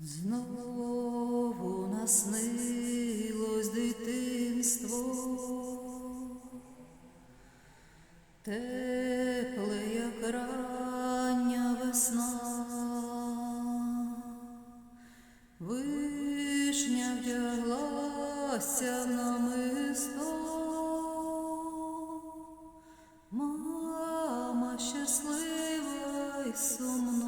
Знову наснилось дитинство, тепле, як рання весна, вишня вдяглася в намисто, мама щаслива й сумна.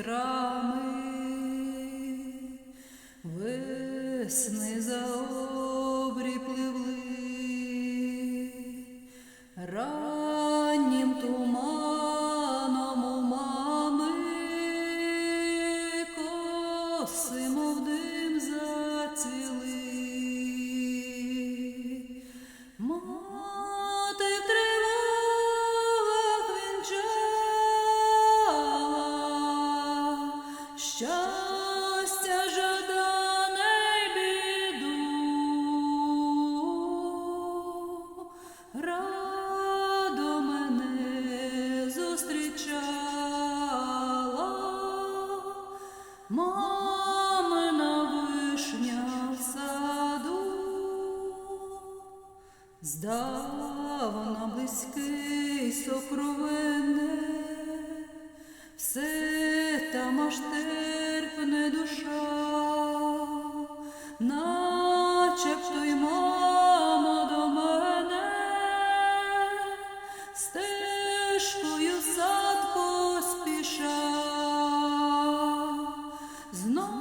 вітрами, весни за обрій пливли, раннім туманом у мами, коси, мов дим зацвіли. Мамина вишня в саду. Здавна близький сокровенне, все там аж терпне душа, No.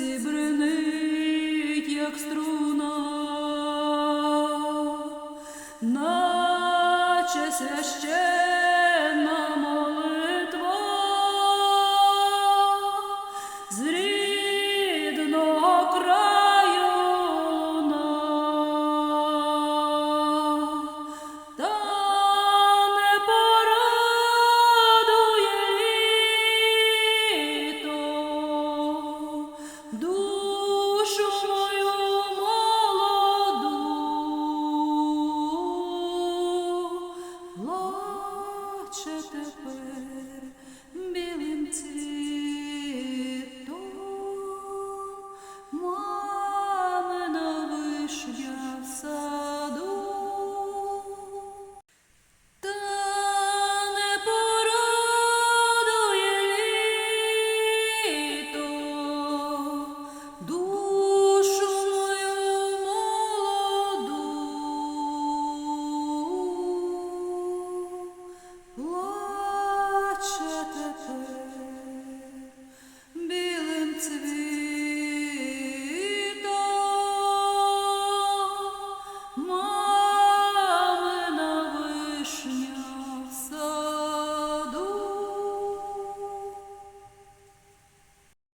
Серці бренить, як струна, наче священна молитва. Зрі душою молоду плаче тепер білим цвітом.